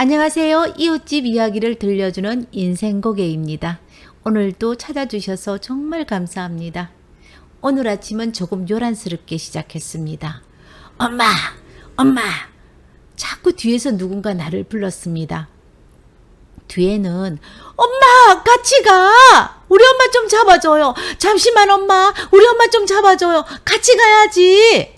안녕하세요. 이웃집 이야기를 들려주는 인생고개입니다. 오늘도 찾아주셔서 정말 감사합니다. 오늘 아침은 조금 요란스럽게 시작했습니다. 엄마! 엄마! 자꾸 뒤에서 누군가 나를 불렀습니다. 뒤에는 엄마 같이 가 우리 엄마 좀 잡아줘요 잠시만 엄마 우리 엄마 좀 잡아줘요 같이 가야지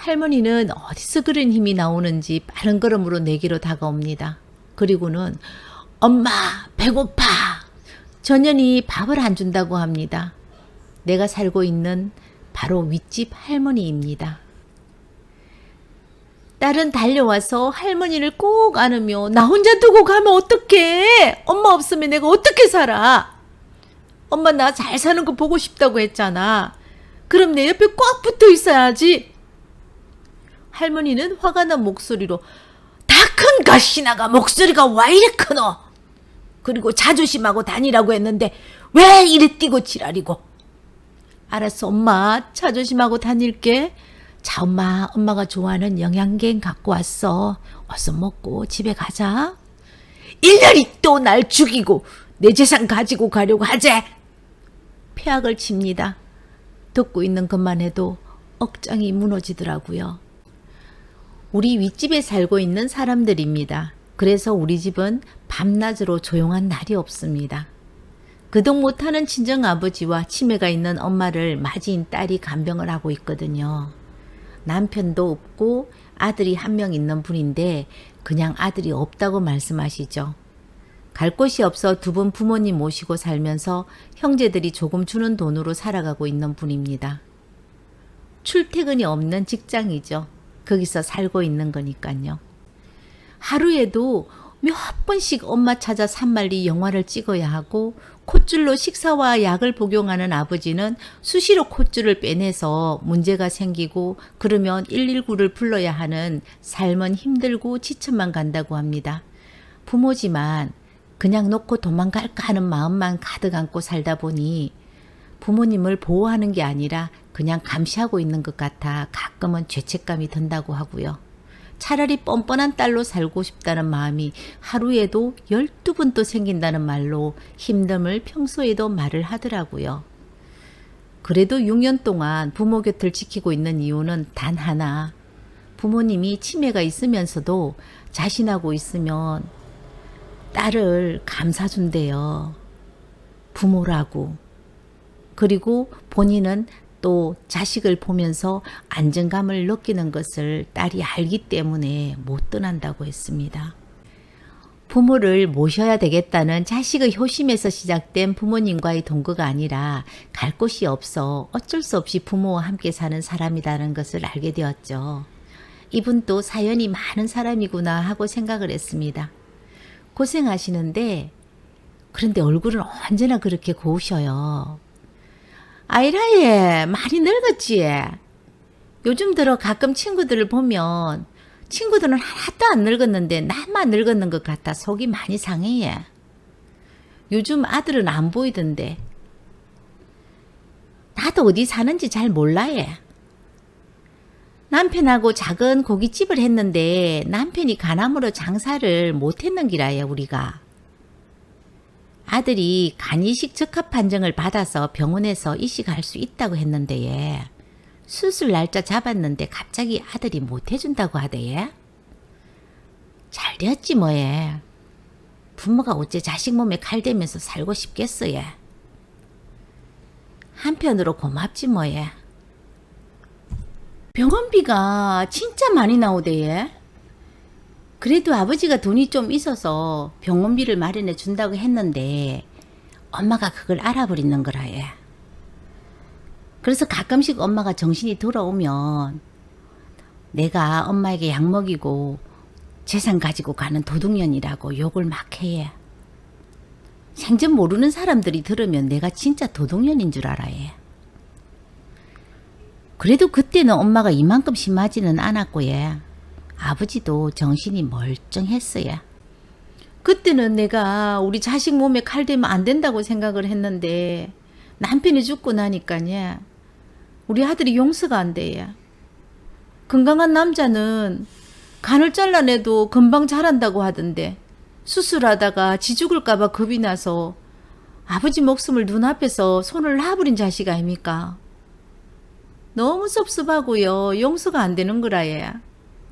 할머니는 어디서 그런 힘이 나오는지 빠른 걸음으로 내게로 다가옵니다 그리고는 엄마 배고파 전현이 밥을 안 준다고 합니다 내가 살고 있는 바로 윗집 할머니입니다 딸은 달려와서 할머니를 꼭 안으며 나 혼자 두고 가면 어떡해? 엄마 없으면 내가 어떻게 살아? 엄마 나 잘 사는 거 보고 싶다고 했잖아. 그럼 내 옆에 꽉 붙어 있어야지. 할머니는 화가 난 목소리로 다 큰 가시나가 목소리가 왜 이래 크노? 그리고 자존심하고 다니라고 했는데 왜 이래 뛰고 지랄이고? 알았어 엄마 자존심하고 다닐게. 자, 엄마, 엄마가 좋아하는 영양갱 갖고 왔어. 어서 먹고 집에 가자. 일년이 또 날 죽이고 내 재산 가지고 가려고 하재. 폐악을 칩니다. 듣고 있는 것만 해도 억장이 무너지더라고요. 우리 윗집에 살고 있는 사람들입니다. 그래서 우리 집은 밤낮으로 조용한 날이 없습니다. 그동 못하는 친정 아버지와 치매가 있는 엄마를 맞이인 딸이 간병을 하고 있거든요. 남편도 없고 아들이 한 명 있는 분인데 그냥 아들이 없다고 말씀하시죠. 갈 곳이 없어 두 분 부모님 모시고 살면서 형제들이 조금 주는 돈으로 살아가고 있는 분입니다. 출퇴근이 없는 직장이죠. 거기서 살고 있는 거니까요. 하루에도 몇 번씩 엄마 찾아 산말리 영화를 찍어야 하고 콧줄로 식사와 약을 복용하는 아버지는 수시로 콧줄을 빼내서 문제가 생기고 그러면 119를 불러야 하는 삶은 힘들고 지쳐만 간다고 합니다. 부모지만 그냥 놓고 도망갈까 하는 마음만 가득 안고 살다 보니 부모님을 보호하는 게 아니라 그냥 감시하고 있는 것 같아 가끔은 죄책감이 든다고 하고요. 차라리 뻔뻔한 딸로 살고 싶다는 마음이 하루에도 12번 또 생긴다는 말로 힘듦을 평소에도 말을 하더라고요. 그래도 6년 동안 부모 곁을 지키고 있는 이유는 단 하나. 부모님이 치매가 있으면서도 자신하고 있으면 딸을 감사준대요. 부모라고. 그리고 본인은 또 자식을 보면서 안정감을 느끼는 것을 딸이 알기 때문에 못 떠난다고 했습니다. 부모를 모셔야 되겠다는 자식의 효심에서 시작된 부모님과의 동거가 아니라 갈 곳이 없어 어쩔 수 없이 부모와 함께 사는 사람이라는 것을 알게 되었죠. 이분도 사연이 많은 사람이구나 하고 생각을 했습니다. 고생하시는데 그런데 얼굴은 언제나 그렇게 고우셔요. 아이라예 많이 늙었지. 요즘 들어 가끔 친구들을 보면 친구들은 하나도 안 늙었는데 나만 늙었는 것 같아 속이 많이 상해. 요즘 아들은 안 보이던데. 나도 어디 사는지 잘 몰라예. 남편하고 작은 고깃집을 했는데 남편이 가남으로 장사를 못했는 기라예 우리가. 아들이 간이식 적합 판정을 받아서 병원에서 이식할 수 있다고 했는데 예. 수술 날짜 잡았는데 갑자기 아들이 못 해준다고 하대예. 잘 되었지 뭐예. 부모가 어째 자식 몸에 칼 대면서 살고 싶겠어 예. 한편으로 고맙지 뭐예. 병원비가 진짜 많이 나오대예. 그래도 아버지가 돈이 좀 있어서 병원비를 마련해 준다고 했는데 엄마가 그걸 알아버리는 거라 해. 그래서 가끔씩 엄마가 정신이 돌아오면 내가 엄마에게 약 먹이고 재산 가지고 가는 도둑년이라고 욕을 막 해. 생전 모르는 사람들이 들으면 내가 진짜 도둑년인 줄 알아 해. 그래도 그때는 엄마가 이만큼 심하지는 않았고 예. 아버지도 정신이 멀쩡했어요. 그때는 내가 우리 자식 몸에 칼 대면 안 된다고 생각을 했는데 남편이 죽고 나니까요. 우리 아들이 용서가 안 돼요. 건강한 남자는 간을 잘라내도 금방 자란다고 하던데 수술하다가 지 죽을까봐 겁이 나서 아버지 목숨을 눈앞에서 손을 놔버린 자식 아닙니까? 너무 섭섭하고요. 용서가 안 되는 거라 얘.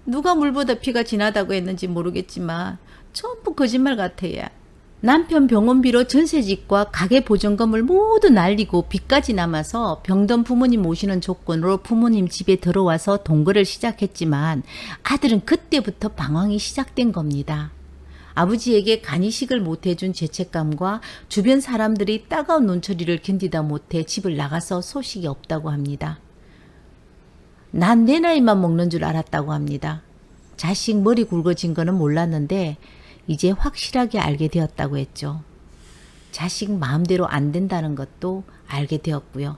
누가 물보다 피가 진하다고 했는지 모르겠지만 전부 거짓말 같아 얘. 남편 병원비로 전세집과 가게 보증금을 모두 날리고 빚까지 남아서 병든 부모님 모시는 조건으로 부모님 집에 들어와서 동거를 시작했지만 아들은 그때부터 방황이 시작된 겁니다. 아버지에게 간이식을 못해준 죄책감과 주변 사람들이 따가운 눈초리를 견디다 못해 집을 나가서 소식이 없다고 합니다. 난 내 나이만 먹는 줄 알았다고 합니다. 자식 머리 굵어진 거는 몰랐는데 이제 확실하게 알게 되었다고 했죠. 자식 마음대로 안 된다는 것도 알게 되었고요.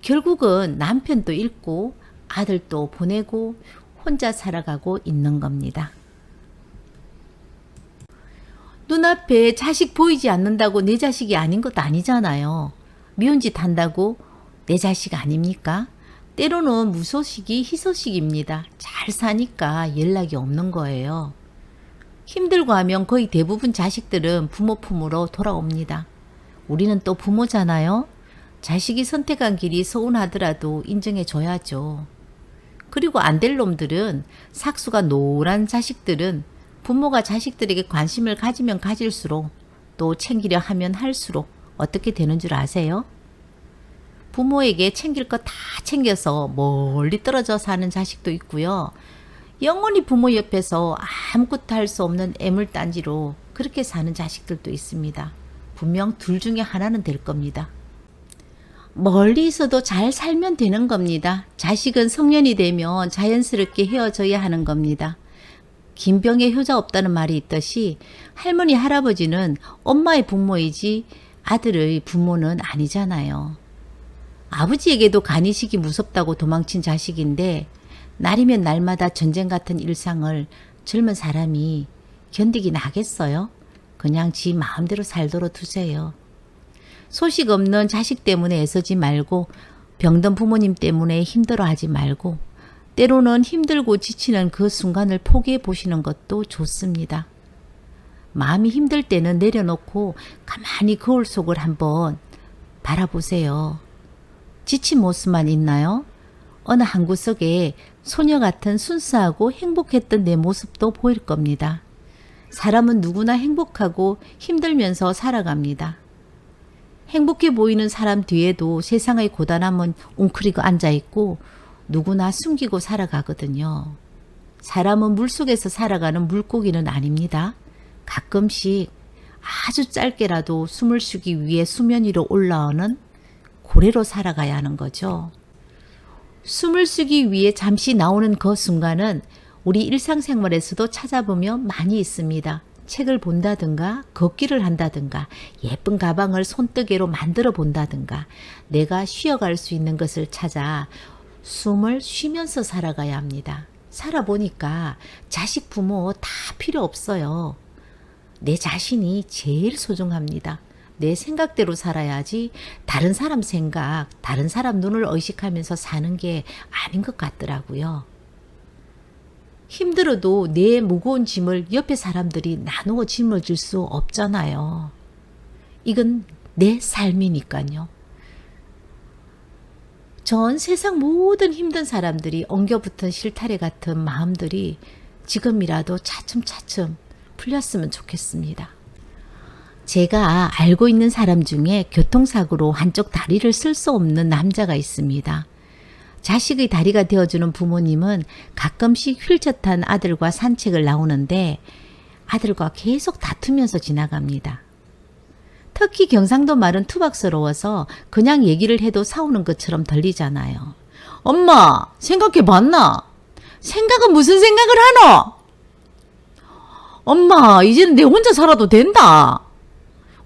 결국은 남편도 잃고 아들도 보내고 혼자 살아가고 있는 겁니다. 눈앞에 자식 보이지 않는다고 내 자식이 아닌 것도 아니잖아요. 미운 짓 한다고 내 자식 아닙니까? 때로는 무소식이 희소식입니다. 잘 사니까 연락이 없는 거예요. 힘들고 하면 거의 대부분 자식들은 부모 품으로 돌아옵니다. 우리는 또 부모잖아요. 자식이 선택한 길이 서운하더라도 인정해 줘야죠. 그리고 안 될 놈들은 삭수가 노란 자식들은 부모가 자식들에게 관심을 가지면 가질수록 또 챙기려 하면 할수록 어떻게 되는 줄 아세요? 부모에게 챙길 거 다 챙겨서 멀리 떨어져 사는 자식도 있고요. 영원히 부모 옆에서 아무것도 할 수 없는 애물단지로 그렇게 사는 자식들도 있습니다. 분명 둘 중에 하나는 될 겁니다. 멀리 있어도 잘 살면 되는 겁니다. 자식은 성년이 되면 자연스럽게 헤어져야 하는 겁니다. 김병에 효자 없다는 말이 있듯이 할머니, 할아버지는 엄마의 부모이지 아들의 부모는 아니잖아요. 아버지에게도 간이식이 무섭다고 도망친 자식인데 날이면 날마다 전쟁 같은 일상을 젊은 사람이 견디긴 하겠어요? 그냥 지 마음대로 살도록 두세요. 소식 없는 자식 때문에 애쓰지 말고 병든 부모님 때문에 힘들어하지 말고 때로는 힘들고 지치는 그 순간을 포기해 보시는 것도 좋습니다. 마음이 힘들 때는 내려놓고 가만히 거울 속을 한번 바라보세요. 지친 모습만 있나요? 어느 한 구석에 소녀 같은 순수하고 행복했던 내 모습도 보일 겁니다. 사람은 누구나 행복하고 힘들면서 살아갑니다. 행복해 보이는 사람 뒤에도 세상의 고단함은 웅크리고 앉아 있고 누구나 숨기고 살아가거든요. 사람은 물속에서 살아가는 물고기는 아닙니다. 가끔씩 아주 짧게라도 숨을 쉬기 위해 수면 위로 올라오는 고래로 살아가야 하는 거죠. 숨을 쉬기 위해 잠시 나오는 그 순간은 우리 일상생활에서도 찾아보면 많이 있습니다. 책을 본다든가, 걷기를 한다든가, 예쁜 가방을 손뜨개로 만들어 본다든가, 내가 쉬어갈 수 있는 것을 찾아 숨을 쉬면서 살아가야 합니다. 살아보니까 자식 부모 다 필요 없어요. 내 자신이 제일 소중합니다. 내 생각대로 살아야지 다른 사람 생각, 다른 사람 눈을 의식하면서 사는 게 아닌 것 같더라고요. 힘들어도 내 무거운 짐을 옆에 사람들이 나누어 짊어질 수 없잖아요. 이건 내 삶이니까요. 전 세상 모든 힘든 사람들이 엉겨붙은 실타래 같은 마음들이 지금이라도 차츰차츰 풀렸으면 좋겠습니다. 제가 알고 있는 사람 중에 교통사고로 한쪽 다리를 쓸 수 없는 남자가 있습니다. 자식의 다리가 되어주는 부모님은 가끔씩 휠체어 탄 아들과 산책을 나오는데 아들과 계속 다투면서 지나갑니다. 특히 경상도 말은 투박스러워서 그냥 얘기를 해도 싸우는 것처럼 들리잖아요. 엄마, 생각해 봤나? 생각은 무슨 생각을 하노? 엄마, 이제는 내 혼자 살아도 된다.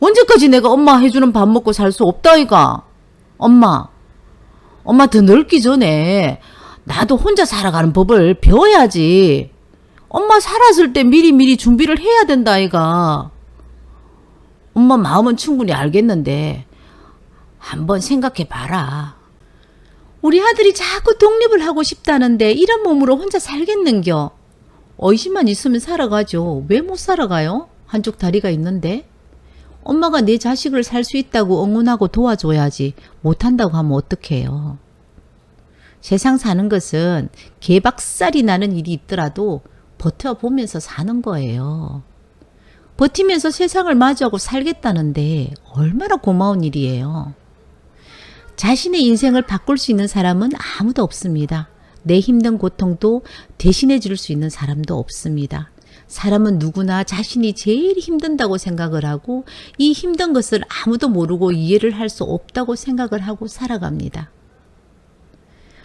언제까지 내가 엄마 해주는 밥 먹고 살 수 없다, 이가? 엄마, 엄마 더 늙기 전에 나도 혼자 살아가는 법을 배워야지. 엄마 살았을 때 미리미리 준비를 해야 된다, 아이가. 엄마 마음은 충분히 알겠는데, 한번 생각해 봐라. 우리 아들이 자꾸 독립을 하고 싶다는데, 이런 몸으로 혼자 살겠는겨? 의심만 있으면 살아가죠. 왜 못 살아가요? 한쪽 다리가 있는데. 엄마가 내 자식을 살 수 있다고 응원하고 도와줘야지. 못한다고 하면 어떡해요. 세상 사는 것은 개박살이 나는 일이 있더라도 버텨보면서 사는 거예요. 버티면서 세상을 마주하고 살겠다는데 얼마나 고마운 일이에요. 자신의 인생을 바꿀 수 있는 사람은 아무도 없습니다. 내 힘든 고통도 대신해 줄 수 있는 사람도 없습니다. 사람은 누구나 자신이 제일 힘든다고 생각을 하고 이 힘든 것을 아무도 모르고 이해를 할 수 없다고 생각을 하고 살아갑니다.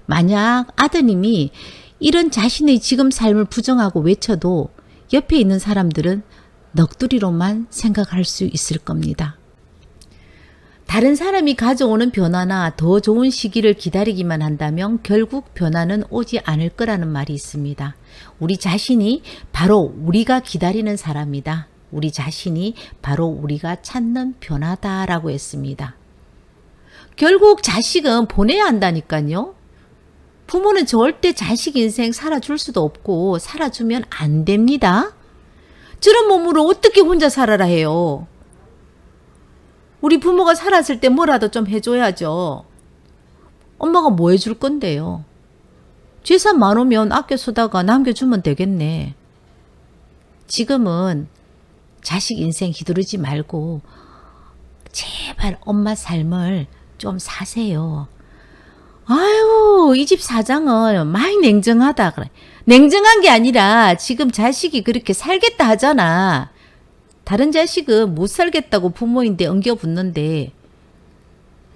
만약 아드님이 이런 자신의 지금 삶을 부정하고 외쳐도 옆에 있는 사람들은 넋두리로만 생각할 수 있을 겁니다. 다른 사람이 가져오는 변화나 더 좋은 시기를 기다리기만 한다면 결국 변화는 오지 않을 거라는 말이 있습니다. 우리 자신이 바로 우리가 기다리는 사람이다. 우리 자신이 바로 우리가 찾는 변화다라고 했습니다. 결국 자식은 보내야 한다니까요. 부모는 절대 자식 인생 살아줄 수도 없고 살아주면 안 됩니다. 저런 몸으로 어떻게 혼자 살아라 해요. 우리 부모가 살았을 때 뭐라도 좀 해줘야죠. 엄마가 뭐 해줄 건데요. 재산 많으면 아껴 쓰다가 남겨주면 되겠네. 지금은 자식 인생 휘두르지 말고 제발 엄마 삶을 좀 사세요. 아유, 이 집 사장은 많이 냉정하다. 그래. 냉정한 게 아니라 지금 자식이 그렇게 살겠다 하잖아. 다른 자식은 못 살겠다고 부모인데 엉겨 붙는데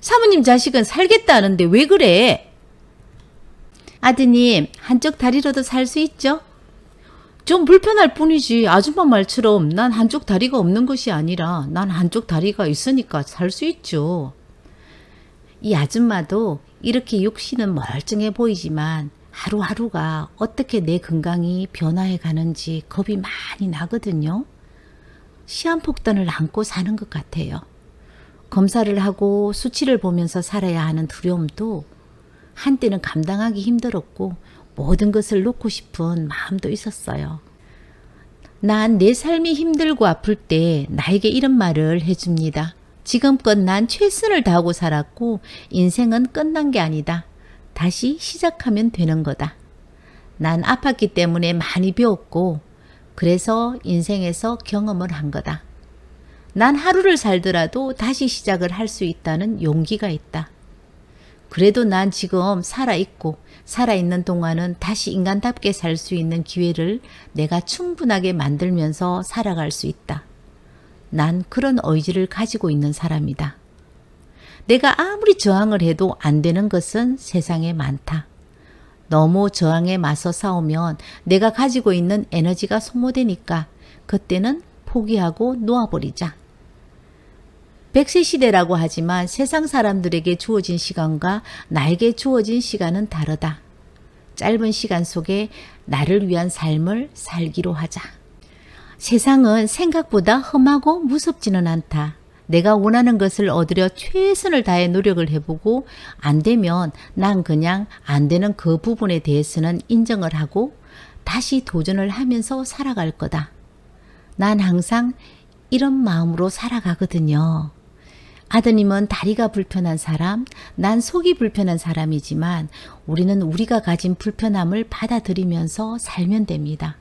사모님 자식은 살겠다 하는데 왜 그래? 아드님, 한쪽 다리로도 살 수 있죠? 좀 불편할 뿐이지. 아줌마 말처럼 난 한쪽 다리가 없는 것이 아니라 난 한쪽 다리가 있으니까 살 수 있죠. 이 아줌마도 이렇게 육신은 멀쩡해 보이지만 하루하루가 어떻게 내 건강이 변화해 가는지 겁이 많이 나거든요. 시한폭탄을 안고 사는 것 같아요. 검사를 하고 수치를 보면서 살아야 하는 두려움도 한때는 감당하기 힘들었고 모든 것을 놓고 싶은 마음도 있었어요. 난 내 삶이 힘들고 아플 때 나에게 이런 말을 해줍니다. 지금껏 난 최선을 다하고 살았고 인생은 끝난 게 아니다. 다시 시작하면 되는 거다. 난 아팠기 때문에 많이 배웠고 그래서 인생에서 경험을 한 거다. 난 하루를 살더라도 다시 시작을 할 수 있다는 용기가 있다. 그래도 난 지금 살아있고, 살아있는 동안은 다시 인간답게 살 수 있는 기회를 내가 충분하게 만들면서 살아갈 수 있다. 난 그런 의지를 가지고 있는 사람이다. 내가 아무리 저항을 해도 안 되는 것은 세상에 많다. 너무 저항에 맞서 싸우면 내가 가지고 있는 에너지가 소모되니까 그때는 포기하고 놓아버리자. 백세 시대라고 하지만 세상 사람들에게 주어진 시간과 나에게 주어진 시간은 다르다. 짧은 시간 속에 나를 위한 삶을 살기로 하자. 세상은 생각보다 험하고 무섭지는 않다. 내가 원하는 것을 얻으려 최선을 다해 노력을 해보고 안 되면 난 그냥 안 되는 그 부분에 대해서는 인정을 하고 다시 도전을 하면서 살아갈 거다. 난 항상 이런 마음으로 살아가거든요. 아드님은 다리가 불편한 사람, 난 속이 불편한 사람이지만 우리는 우리가 가진 불편함을 받아들이면서 살면 됩니다.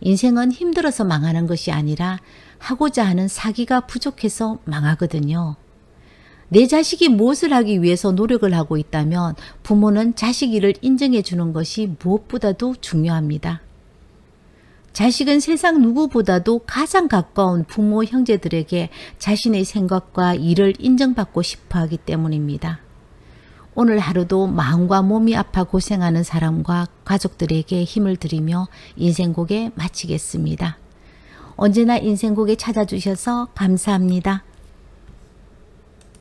인생은 힘들어서 망하는 것이 아니라 하고자 하는 사기가 부족해서 망하거든요. 내 자식이 무엇을 하기 위해서 노력을 하고 있다면 부모는 자식 일을 인정해 주는 것이 무엇보다도 중요합니다. 자식은 세상 누구보다도 가장 가까운 부모 형제들에게 자신의 생각과 일을 인정받고 싶어 하기 때문입니다. 오늘 하루도 마음과 몸이 아파 고생하는 사람과 가족들에게 힘을 드리며 인생곡에 마치겠습니다. 언제나 인생곡에 찾아주셔서 감사합니다.